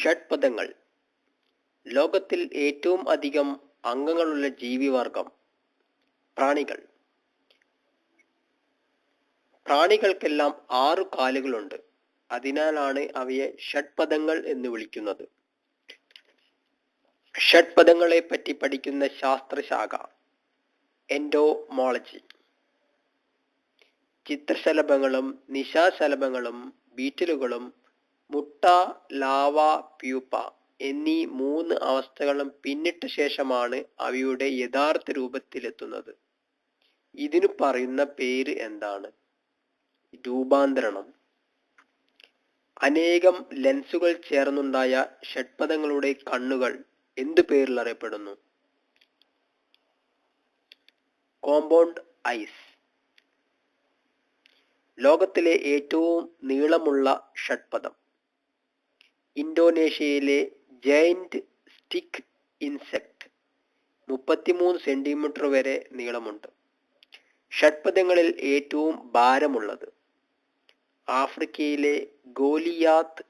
ഷഡ്പദങ്ങൾ. ലോകത്തിൽ ഏറ്റവും അധികം അംഗങ്ങളുള്ള ജീവിവർഗം പ്രാണികൾ. പ്രാണികൾക്കെല്ലാം ആറു കാലുകളുണ്ട്. അതിനാലാണ് അവയെ ഷഡ്പദങ്ങൾ എന്ന് വിളിക്കുന്നത്. ഷഡ്പദങ്ങളെ പറ്റി പഠിക്കുന്ന ശാസ്ത്രശാഖ എൻഡോമോളജി ചിത്രശലഭങ്ങളും നിശാശലഭങ്ങളും ബീറ്റലുകളും മുട്ട ലാവ പ്യൂപ്പ എന്നീ മൂന്ന് അവസ്ഥകളും പിന്നിട്ട ശേഷമാണ് അവയുടെ യഥാർത്ഥ രൂപത്തിലെത്തുന്നത്. ഇതിനു പറയുന്ന പേര് എന്താണ്? രൂപാന്തരണം. അനേകം ലെൻസുകൾ ചേർന്നുണ്ടായ ഷഡ്പദങ്ങളുടെ കണ്ണുകൾ എന്തു പേരിൽ അറിയപ്പെടുന്നു? Compound eyes. ലോകത്തിലെ ഏറ്റവും നീളമുള്ള ഷഡ്പദം. ഇന്തോനേഷ്യയിലെ ജയന്റ് സ്റ്റിക്ക് ഇൻസെക്ട് മുപ്പത്തിമൂന്ന് സെന്റിമീറ്റർ വരെ നീളമുണ്ട്. ഷഡ്പദങ്ങളിൽ ഏറ്റവും ഭാരമുള്ളത്. ആഫ്രിക്കയിലെ ഗോലിയാത്ത്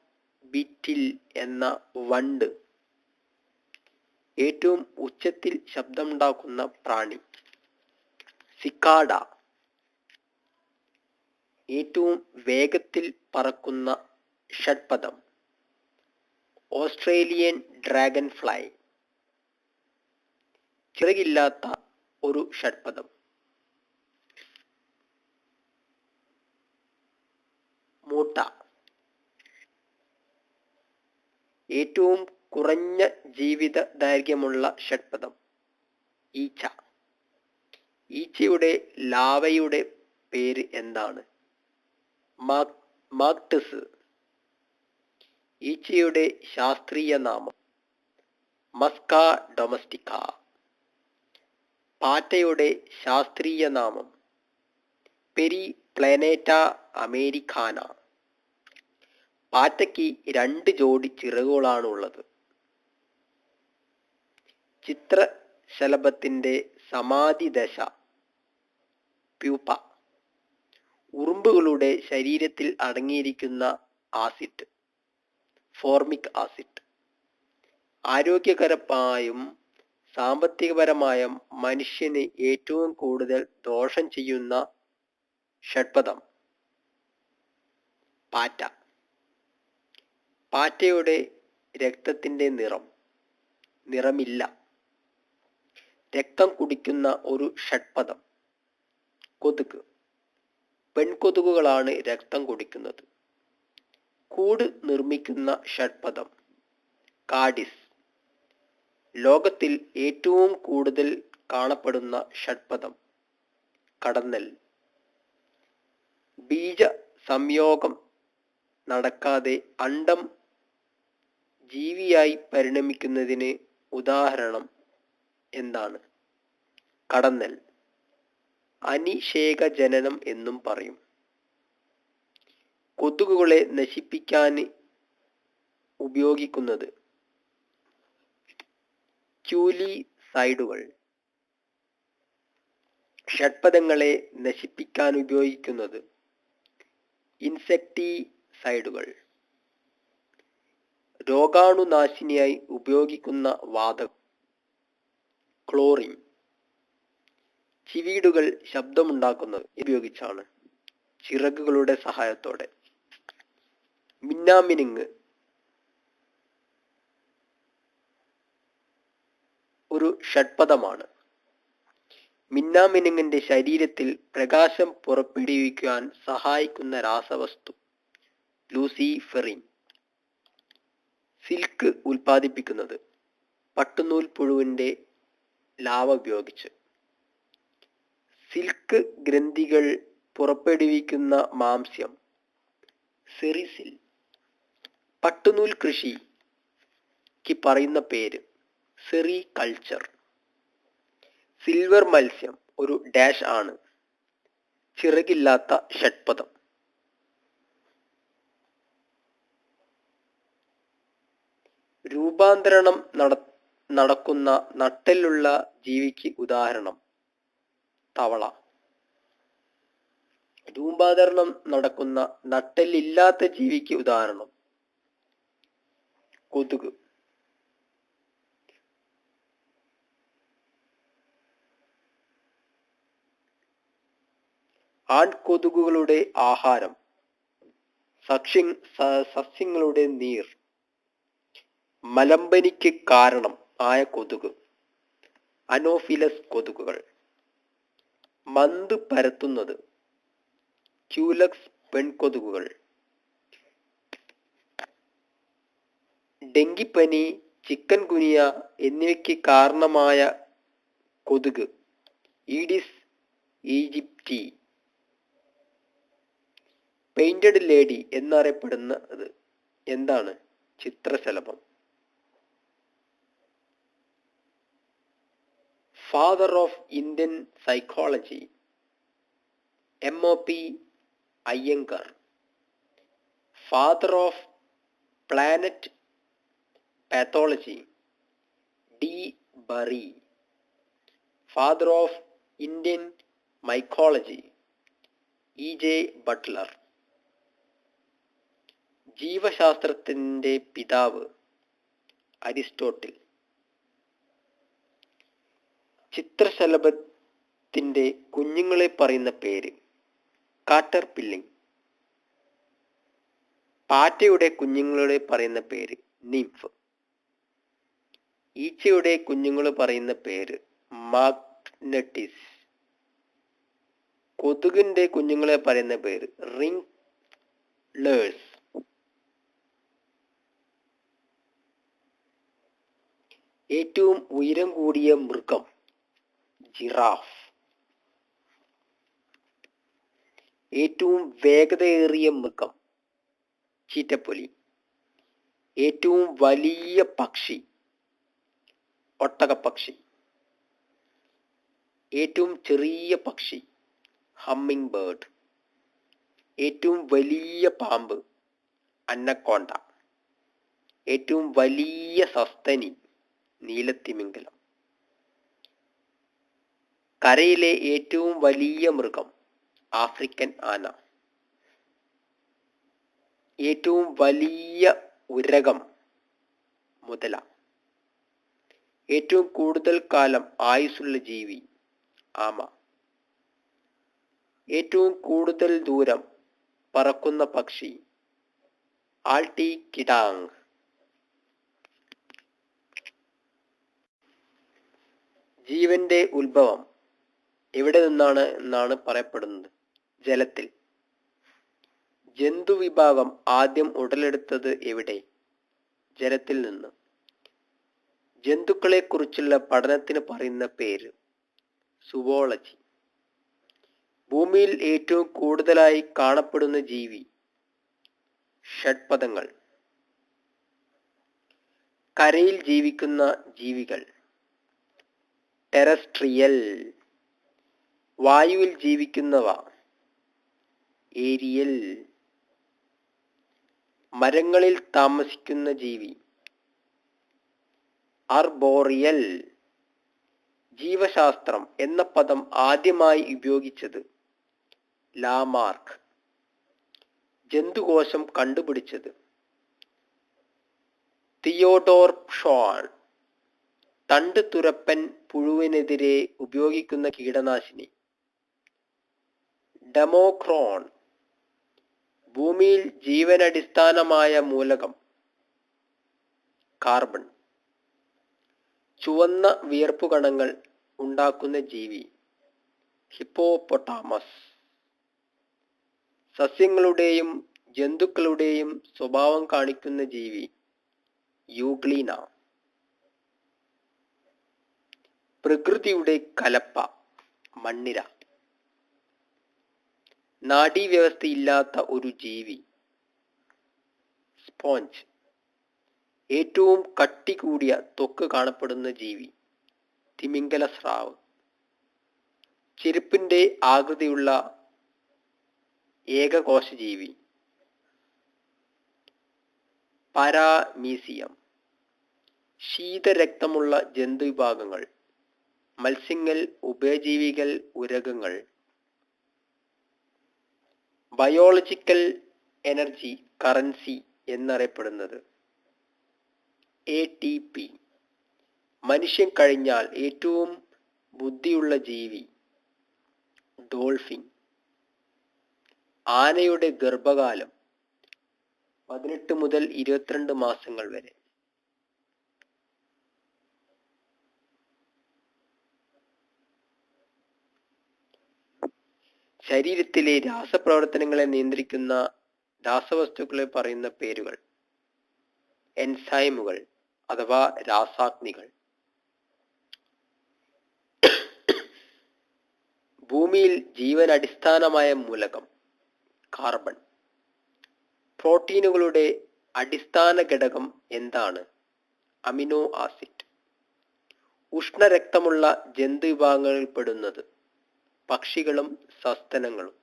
ബിറ്റിൽ എന്ന വണ്ട് ഏറ്റവും ഉച്ചത്തിൽ ശബ്ദമുണ്ടാക്കുന്ന പ്രാണി. സിക്കാഡ ഏറ്റവും വേഗത്തിൽ പറക്കുന്ന ഷഡ്പദം ഓസ്ട്രേലിയൻ ഡ്രാഗൺ ഫ്ലൈ ചിറകില്ലാത്ത ഒരു ഷഡ്പദം. മൂട്ട. ഏറ്റവും കുറഞ്ഞ ജീവിത ദൈർഘ്യമുള്ള ഷഡ്പദം ഈച്ച. ഈച്ചയുടെ ലാവയുടെ പേര് എന്താണ്? മാക്ടസ് ഈച്ചയുടെ ശാസ്ത്രീയ നാമം. മസ്ക ഡൊമസ്റ്റിക്ക. പാറ്റയുടെ ശാസ്ത്രീയ നാമം. Peri പ്ലാനേറ്റ Americana. പാറ്റയ്ക്ക് രണ്ട് ജോഡി ചിറകുകളാണുള്ളത്. ചിത്രശലഭത്തിന്റെ ചിത്രശലഭത്തിന്റെ സമാധി ദശ പ്യൂപ്പ. ഉറുമ്പുകളുടെ ശരീരത്തിൽ അടങ്ങിയിരിക്കുന്ന ആസിഡ്. Formic acid. ആരോഗ്യകരമായും സാമ്പത്തികപരമായും മനുഷ്യന് ഏറ്റവും കൂടുതൽ ദോഷം ചെയ്യുന്ന ഷഡ്പദം പാറ്റ. പാറ്റയുടെ രക്തത്തിന്റെ നിറം നിറമില്ല. രക്തം കുടിക്കുന്ന ഒരു ഷഡ്പദം കൊതുക്. പെൺകൊതുകുകളാണ് രക്തം കുടിക്കുന്നത്. കൂട് നിർമ്മിക്കുന്ന ഷഡ്പദം. കാഡിസ്. ലോകത്തിൽ ഏറ്റവും കൂടുതൽ കാണപ്പെടുന്ന ഷഡ്പദം. കടന്നൽ. ബീജ സംയോഗം നടക്കാതെ അണ്ടം ജീവിയായി പരിണമിക്കുന്നതിന് ഉദാഹരണം എന്താണ്? കടന്നൽ. അനിഷേക ജനനം എന്നും പറയും. കൊതുകുകളെ നശിപ്പിക്കാൻ ഉപയോഗിക്കുന്നത് ക്യൂലി സൈഡുകൾ ഷഡ്പദങ്ങളെ നശിപ്പിക്കാൻ ഉപയോഗിക്കുന്നത് ഇൻസെക്ടിസൈഡുകൾ. രോഗാണുനാശിനിയായി ഉപയോഗിക്കുന്ന വാതകം ക്ലോറിൻ. ചിവീടുകൾ ശബ്ദമുണ്ടാക്കുന്നത് ഉപയോഗിച്ചാണ്. ചിറകുകളുടെ സഹായത്തോടെ. മിന്നാമിനുങ്ങ്. ഒരു ഷഡ്പദമാണ്. മിന്നാമിനുങ്ങിന്റെ ശരീരത്തിൽ പ്രകാശം പുറപ്പെടുവിക്കുവാൻ സഹായിക്കുന്ന രാസവസ്തു ലൂസിഫെറിൻ. സിൽക്ക് ഉൽപ്പാദിപ്പിക്കുന്നത് പട്ടുനൂൽ പുഴുവിന്റെ ലാവ ഉപയോഗിച്ച്. സിൽക്ക് ഗ്രന്ഥികൾ പുറപ്പെടുവിക്കുന്ന മാംസ്യം സെറിസിൽ. പട്ടുനൂൽ കൃഷിക്ക് പറയുന്ന പേര് സെറി കൾച്ചർ. സിൽവർ മത്സ്യം ഒരു ഡാഷ് ആണ്. ചിറകില്ലാത്ത ഷഡ്പദം. രൂപാന്തരണം നട നടക്കുന്ന നട്ടലുള്ള ജീവിക്ക് ഉദാഹരണം തവള. രൂപാന്തരണം നടക്കുന്ന നട്ടലില്ലാത്ത ജീവിക്ക് ഉദാഹരണം കൊതുക് ആൺ കൊതുകുകളുടെ ആഹാരം സസ്യ സസ്യങ്ങളുടെ നീർ. മലമ്പനിക്ക് കാരണം ആയ കൊതുക്. അനോഫിലസ് കൊതുകുകൾ. മന്ത് പരത്തുന്നത്. ക്യൂലക്സ് പെൺകൊതുകുകൾ. ഡെങ്കിപ്പനി ചിക്കൻ ഗുനിയ എന്നിവയ്ക്ക് കാരണമായ കൊതുക് ഈഡിസ് ഈജിപ്റ്റി പെയിന്റഡ് ലേഡി എന്നറിയപ്പെടുന്നത് എന്താണ്? ചിത്രശലഭം. Father of Indian psychology M O P Iyengar father of planet pathology de Bary father of Indian mycology E J Butler ജീവശാസ്ത്രത്തിന്റെ പിതാവ്. അരിസ്റ്റോട്ടിൽ. ചിത്രശലഭത്തിന്റെ കുഞ്ഞുങ്ങളെ പറയുന്ന പേര് കാട്ടർ പില്ലിംഗ്. പാറ്റയുടെ കുഞ്ഞുങ്ങളെ പറയുന്ന പേര് നിംഫ്. ഈച്ചയുടെ കുഞ്ഞുങ്ങൾ പറയുന്ന പേര് മാഗ്നറ്റിസ്. കൊതുകിന്റെ കുഞ്ഞുങ്ങളെ പറയുന്ന പേര് റിംഗ് ലേഴ്സ് ഏറ്റവും ഉയരം കൂടിയ മൃഗം ജിറാഫ്. ഏറ്റവും വേഗതയേറിയ മൃഗം ചീറ്റപ്പൊലി. ഏറ്റവും വലിയ പക്ഷി ഒട്ടകപ്പക്ഷി. ഏറ്റവും ചെറിയ പക്ഷി ഹമ്മിങ് ബേർഡ് ഏറ്റവും വലിയ പാമ്പ് അന്നക്കോണ്ട. ഏറ്റവും വലിയ സസ്തനി നീലത്തിമിംഗലം. കരയിലെ ഏറ്റവും വലിയ മൃഗം ആഫ്രിക്കൻ ആന. ഏറ്റവും വലിയ ഉരകം മുതല. ഏറ്റവും കൂടുതൽ കാലം ആയുസ്സുള്ള ജീവി. ആമ. ഏറ്റവും കൂടുതൽ ദൂരം പറക്കുന്ന പക്ഷി. ആൾട്ടി കിടാങ്. ജീവന്റെ ഉത്ഭവം എവിടെ നിന്നാണ് എന്നാണ് പറയപ്പെടുന്നത്? ജലത്തിൽ. ജന്തുവിഭാഗം ആദ്യം ഉടലെടുത്തത് എവിടെ? ജലത്തിൽ നിന്ന്. ജന്തുക്കളെ കുറിച്ചുള്ള പഠനത്തിന് പറയുന്ന പേര് സുവോളജി. ഭൂമിയിൽ ഏറ്റവും കൂടുതലായി കാണപ്പെടുന്ന ജീവി ഷഡ്പദങ്ങൾ. കരയിൽ ജീവിക്കുന്ന ജീവികൾ. ടെറസ്ട്രിയൽ. വായുവിൽ ജീവിക്കുന്നവ. ഏരിയൽ. മരങ്ങളിൽ താമസിക്കുന്ന ജീവി. അർബോറിയൽ ജീവശാസ്ത്രം എന്ന പദം ആദ്യമായി ഉപയോഗിച്ചത് ലാമാർക്ക്. ജന്തുകോശം കണ്ടുപിടിച്ചത് തിയോഡോർ ഷോൺ. തണ്ട് തുരപ്പൻ പുഴുവിനെതിരെ ഉപയോഗിക്കുന്ന കീടനാശിനി. ഡെമോക്രോൺ ഭൂമിയിൽ ജീവനടിസ്ഥാനമായ മൂലകം. കാർബൺ. ചുവന്ന വിയർപ്പു കണങ്ങൾ ഉണ്ടാക്കുന്ന ജീവി. ഹിപ്പോപ്പൊട്ടാമസ്. സസ്യങ്ങളുടെയും ജന്തുക്കളുടെയും സ്വഭാവം കാണിക്കുന്ന ജീവി. യൂഗ്ലീന പ്രകൃതിയുടെ കലപ്പ. മണ്ണിര. നാഡീവ്യവസ്ഥയില്ലാത്ത ഒരു ജീവി. സ്പോഞ്ച്. ഏറ്റവും കട്ടി കൂടിയ ത്വക്ക് കാണപ്പെടുന്ന ജീവി തിമിംഗല സ്രാവ്. ചെരുപ്പിന്റെ ആകൃതിയുള്ള ഏകകോശ ജീവി പാരാമീസിയം. ശീതരക്തമുള്ള ജന്തുവിഭാഗങ്ങൾ മത്സ്യങ്ങൾ ഉഭയജീവികൾ ഉരകങ്ങൾ. ബയോളജിക്കൽ എനർജി കറൻസി എന്നറിയപ്പെടുന്നത്. എ ടി പി മനുഷ്യൻ കഴിഞ്ഞാൽ ഏറ്റവും ബുദ്ധിയുള്ള ജീവി ഡോൾഫിൻ. ആനയുടെ ഗർഭകാലം പതിനെട്ട് മുതൽ ഇരുപത്തിരണ്ട് മാസങ്ങൾ വരെ. ശരീരത്തിലെ രാസപ്രവർത്തനങ്ങളെ നിയന്ത്രിക്കുന്ന രാസവസ്തുക്കളെ പറയുന്ന പേരുകൾ. എൻസൈമുകൾ. അഥവാ രാസാഗ്നികൾ. ഭൂമിയിൽ ജീവൻ അടിസ്ഥാനമായ മൂലകം കാർബൺ. പ്രോട്ടീനുകളുടെ അടിസ്ഥാന ഘടകം എന്താണ്? Amino acid. ഉഷ്ണരക്തമുള്ള ജന്തു വിഭാഗങ്ങളിൽ പെടുന്നത് പക്ഷികളും സസ്തനങ്ങളും.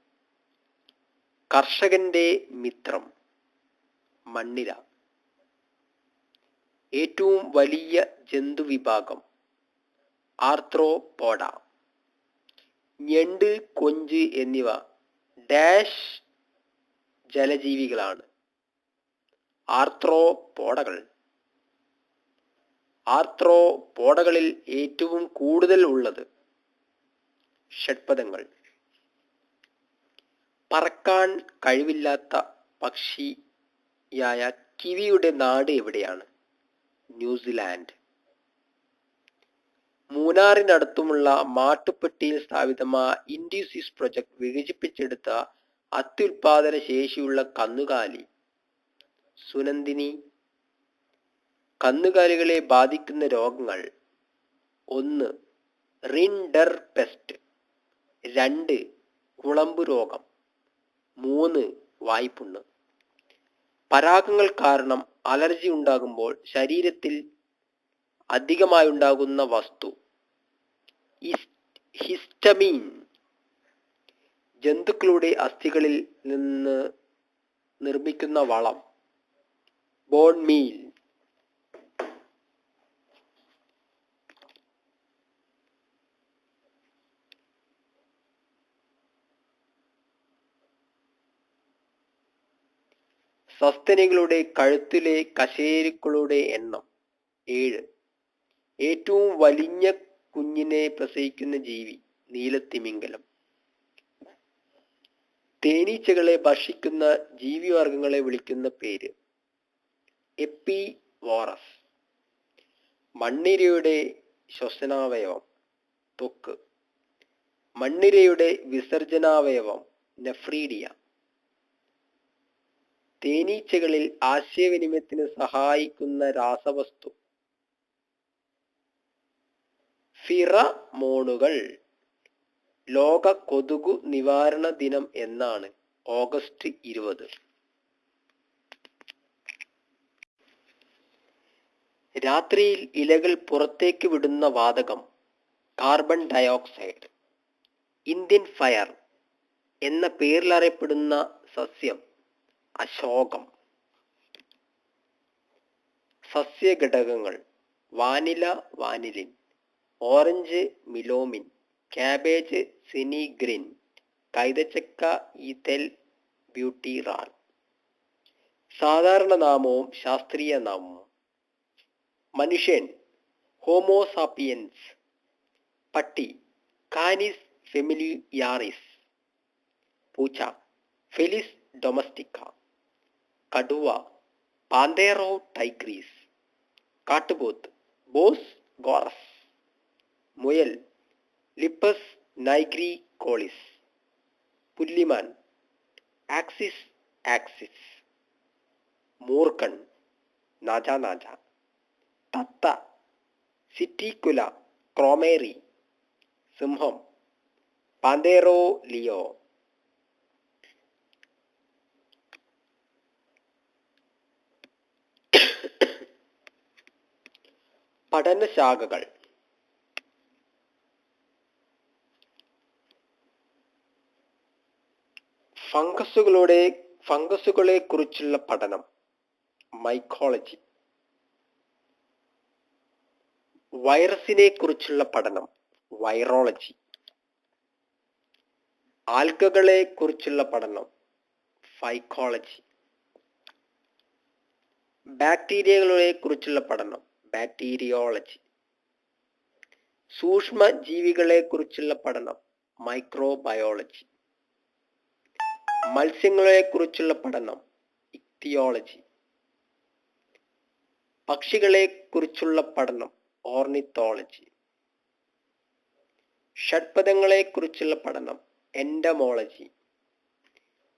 കർഷകന്റെ മിത്രം മണ്ണിര. ഏറ്റവും വലിയ ജന്തുവിഭാഗം ആർത്രോപോഡ. ഞണ്ട് കൊഞ്ച് എന്നിവ ഡാഷ് ജലജീവികളാണ്. ആർത്രോപോഡകൾ. ആർത്രോപോഡകളിൽ ഏറ്റവും കൂടുതൽ ഉള്ളത് ഷഡ്പദങ്ങൾ. പറക്കാൻ കഴിവില്ലാത്ത പക്ഷിയായ കിവിയുടെ നാട് എവിടെയാണ്? ന്യൂസിലാൻഡ്. മൂന്നാറിനടുത്തുമുള്ള മാട്ടുപ്പെട്ടിയിൽ സ്ഥാപിതമായ ഇൻഡ്യൂസിസ് പ്രൊജക്ട് വികസിപ്പിച്ചെടുത്ത അത്യുൽപാദന ശേഷിയുള്ള കന്നുകാലി സുനന്ദിനി. കന്നുകാലികളെ ബാധിക്കുന്ന രോഗങ്ങൾ ഒന്ന് റിൻഡർ പെസ്റ്റ് രണ്ട് കുളമ്പ് രോഗം. മൂന്ന് വായ്പുണ്ണ്. പരാഗങ്ങൾ കാരണം അലർജി ഉണ്ടാകുമ്പോൾ ശരീരത്തിൽ അധികമായി ഉണ്ടാകുന്ന വസ്തു ഹിസ്റ്റമീൻ. ജന്തുക്കളുടെ അസ്ഥികളിൽ നിന്ന് നിർമ്മിക്കുന്ന വളം. Bone meal. സസ്തനികളുടെ കഴുത്തിലെ കശേരുക്കളുടെ എണ്ണം ഏഴ്. ഏറ്റവും വലിഞ്ഞ കുഞ്ഞിനെ പ്രസവിക്കുന്ന ജീവി നീലത്തിമിംഗലം. തേനീച്ചകളെ ഭക്ഷിക്കുന്ന ജീവിവർഗങ്ങളെ വിളിക്കുന്ന പേര് എപ്പി വോറസ് മണ്ണിരയുടെ ശ്വസനാവയവം ത്വക്ക് മണ്ണിരയുടെ വിസർജനാവയവം നെഫ്രീഡിയ. തേനീച്ചകളിൽ ആശയവിനിമയത്തിന് സഹായിക്കുന്ന രാസവസ്തു. ഫിറമോണുകൾ ലോക കൊതുകു നിവാരണ ദിനം എന്നാണ് ഓഗസ്റ്റ് ഇരുപത്. രാത്രിയിൽ ഇലകൾ പുറത്തേക്ക് വിടുന്ന വാതകം കാർബൺ ഡയോക്സൈഡ് ഇന്ത്യൻ ഫയർ എന്ന പേരിലറിയപ്പെടുന്ന സസ്യം അശോകം. സസ്യഘടകങ്ങൾ വാനില വാനിലിൻ ഓറഞ്ച് മിലോമിൻ കാബേജ് സിനിഗ്രിൻ കൈതച്ചക്ക ഈതൽ ബ്യൂട്ടിറാൻ സാധാരണ നാമവും ശാസ്ത്രീയ നാമവും. മനുഷ്യൻ ഹോമോസാപ്പിയൻസ് പട്ടി കാനിസ് ഫെമിലിയാറിസ് പൂച്ച ഫെലിസ് ഡൊമസ്റ്റിക്ക. കടുവ പാന്തേറോ ടൈഗ്രീസ് കാട്ടുപോത്ത് ബോസ് ഗോറസ് മുയൽ ലിപ്പസ് നൈഗ്രി കോളിസ് പുല്ലിമാൻ ആക്സിസ് ആക്സിസ് മൂർക്കൺ നാജ നാജ തത്ത സിറ്റിക്കുല ക്രോമേറി സിംഹം പാന്തേറോ ലിയോ പഠനശാഖകൾ. ഫംഗസുകളുടെ ഫംഗസുകളെ കുറിച്ചുള്ള പഠനം. മൈക്കോളജി. വൈറസിനെ കുറിച്ചുള്ള പഠനം. വൈറോളജി. ആൽഗകളെ കുറിച്ചുള്ള പഠനം. ഫൈക്കോളജി. ബാക്ടീരിയകളെ കുറിച്ചുള്ള പഠനം. ബാക്ടീരിയോളജി സൂക്ഷ്മ ജീവികളെ കുറിച്ചുള്ള പഠനം മൈക്രോബയോളജി മത്സ്യങ്ങളെ കുറിച്ചുള്ള പഠനം ഇക്തിയോളജി പക്ഷികളെ കുറിച്ചുള്ള പഠനം ഓർണിത്തോളജി ഷഡ്പദങ്ങളെ കുറിച്ചുള്ള പഠനം എൻഡമോളജി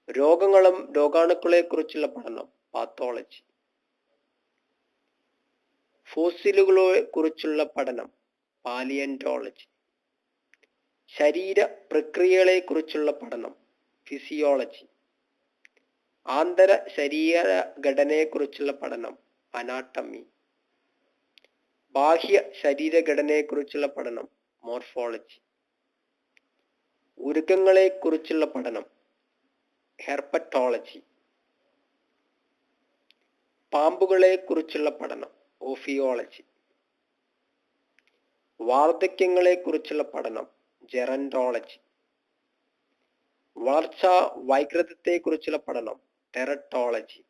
രോഗങ്ങളും രോഗാണുക്കളെ കുറിച്ചുള്ള പഠനം പാത്തോളജി ഫോസിലുകളെ കുറിച്ചുള്ള പഠനം പാലിയന്റോളജി ശരീര പ്രക്രിയകളെ കുറിച്ചുള്ള പഠനം ഫിസിയോളജി ആന്തര ശരീര ഘടനയെക്കുറിച്ചുള്ള പഠനം അനാട്ടമി ബാഹ്യ ശരീരഘടനയെക്കുറിച്ചുള്ള പഠനം മോർഫോളജി ഉരുക്കങ്ങളെ കുറിച്ചുള്ള പഠനം ഹെർപ്പറ്റോളജി പാമ്പുകളെ കുറിച്ചുള്ള പഠനം ഓഫിയോളജി. വാർദ്ധക്യങ്ങളെ കുറിച്ചുള്ള പഠനം ജെറന്റോളജി വളർച്ചാ വൈകൃതത്തെ കുറിച്ചുള്ള പഠനം ടെറട്ടോളജി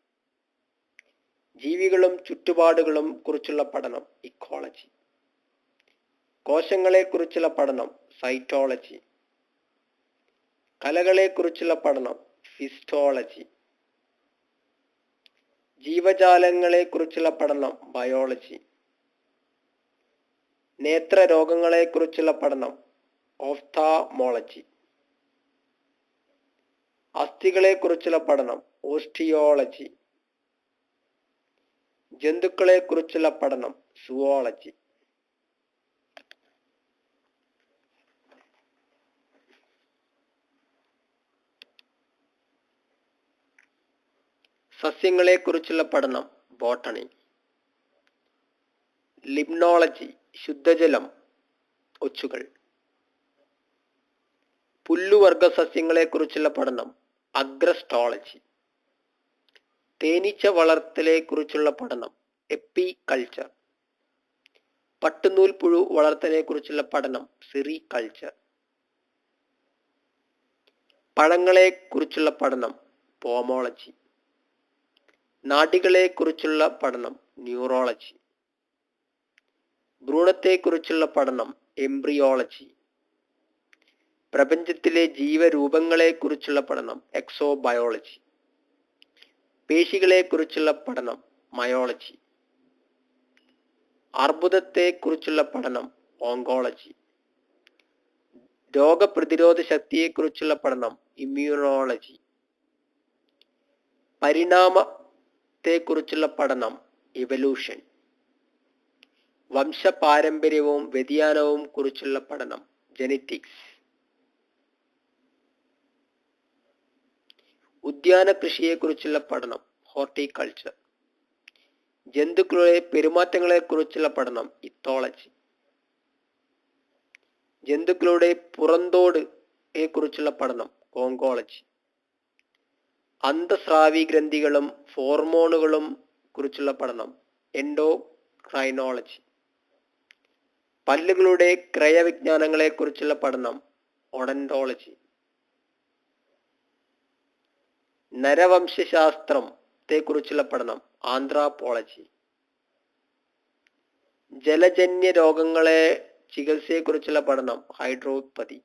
ജീവികളും ചുറ്റുപാടുകളും കുറിച്ചുള്ള പഠനം ഇക്കോളജി. കോശങ്ങളെ കുറിച്ചുള്ള പഠനം സൈറ്റോളജി. കലകളെ കുറിച്ചുള്ള പഠനം ഫിസ്റ്റോളജി. ജീവജാലങ്ങളെ കുറിച്ചുള്ള പഠനം ബയോളജി നേത്ര രോഗങ്ങളെ കുറിച്ചുള്ള പഠനം ഓഫ്താമോളജി അസ്ഥികളെ കുറിച്ചുള്ള പഠനം ഓസ്റ്റിയോളജി ജന്തുക്കളെ കുറിച്ചുള്ള പഠനം സുവോളജി സസ്യങ്ങളെ കുറിച്ചുള്ള പഠനം ബോട്ടണി. ലിംനോളജി ശുദ്ധജലം ഒച്ചുകൾ. പുല്ലുവർഗ സസ്യങ്ങളെ കുറിച്ചുള്ള പഠനം അഗ്രസ്റ്റോളജി തേനീച്ച വളർത്തലെ കുറിച്ചുള്ള പഠനം എപ്പി കൾച്ചർ പട്ടുനൂൽ പുഴു വളർത്തലെ കുറിച്ചുള്ള പഠനം സിറി കൾച്ചർ പഴങ്ങളെ കുറിച്ചുള്ള പഠനം പോമോളജി. നാഡികളെ കുറിച്ചുള്ള പഠനം ന്യൂറോളജി. ഭ്രൂണത്തെക്കുറിച്ചുള്ള പഠനം എംബ്രിയോളജി. പ്രപഞ്ചത്തിലെ ജീവരൂപങ്ങളെ കുറിച്ചുള്ള പഠനം എക്സോബയോളജി. പേശികളെ കുറിച്ചുള്ള പഠനം മയോളജി. അർബുദത്തെ കുറിച്ചുള്ള പഠനം ഓങ്കോളജി. രോഗപ്രതിരോധ ശക്തിയെക്കുറിച്ചുള്ള പഠനം ഇമ്മ്യൂണോളജി. പരിണാമത്തെക്കുറിച്ചുള്ള പഠനം ഇവല്യൂഷൻ വംശപാരമ്പര്യവും വ്യതിയാനവും കുറിച്ചുള്ള പഠനം ജനറ്റിക്സ് ഉദ്യാന കൃഷിയെക്കുറിച്ചുള്ള പഠനം ഹോർട്ടിക്കൾച്ചർ ജന്തുക്കളുടെ പെരുമാറ്റങ്ങളെക്കുറിച്ചുള്ള പഠനം ഇത്തോളജി ജന്തുക്കളുടെ പുറന്തോട് കുറിച്ചുള്ള പഠനം ഓങ്കോളജി അന്തസ്രാവി ഗ്രന്ഥികളും ഹോർമോണുകളും കുറിച്ചുള്ള പഠനം എൻഡോക്രൈനോളജി പല്ലുകളുടെ ക്രയവിജ്ഞാനങ്ങളെ കുറിച്ചുള്ള പഠനം ഒഡൻഡോളജി നരവംശാസ്ത്രം കുറിച്ചുള്ള പഠനം ആന്ത്രാപോളജി ജലജന്യ രോഗങ്ങളെ ചികിത്സയെക്കുറിച്ചുള്ള പഠനം ഹൈഡ്രോപ്പതി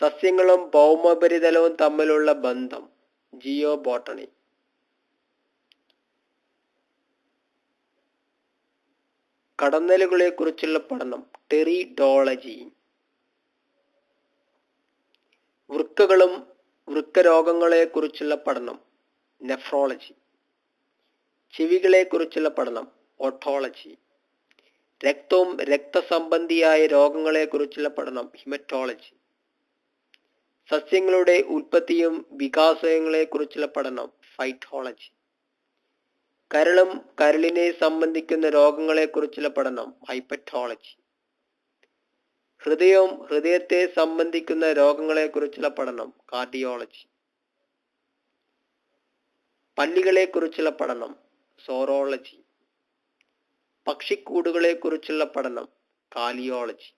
സസ്യങ്ങളും ഭൗമോപരിതലവും തമ്മിലുള്ള ബന്ധം ജിയോ ബോട്ടണി കടന്നലുകളെ കുറിച്ചുള്ള പഠനം ടെറിഡോളജി. വൃക്കകളും വൃക്കരോഗങ്ങളെ കുറിച്ചുള്ള പഠനം നെഫ്രോളജി. ചെവികളെ കുറിച്ചുള്ള പഠനം ഓട്ടോളജി. രക്തവും രക്തസംബന്ധിയായ രോഗങ്ങളെ കുറിച്ചുള്ള പഠനം ഹിമറ്റോളജി. സസ്യങ്ങളുടെ ഉൽപ്പത്തിയും വികാസങ്ങളെ കുറിച്ചുള്ള പഠനം ഫൈറ്റോളജി കരളും കരളിനെ സംബന്ധിക്കുന്ന രോഗങ്ങളെ കുറിച്ചുള്ള പഠനം ഹൈപ്പറ്റോളജി ഹൃദയവും ഹൃദയത്തെ സംബന്ധിക്കുന്ന രോഗങ്ങളെ കുറിച്ചുള്ള പഠനം കാർഡിയോളജി പല്ലികളെ കുറിച്ചുള്ള പഠനം സോറോളജി പക്ഷിക്കൂടുകളെ കുറിച്ചുള്ള പഠനം കാലിയോളജി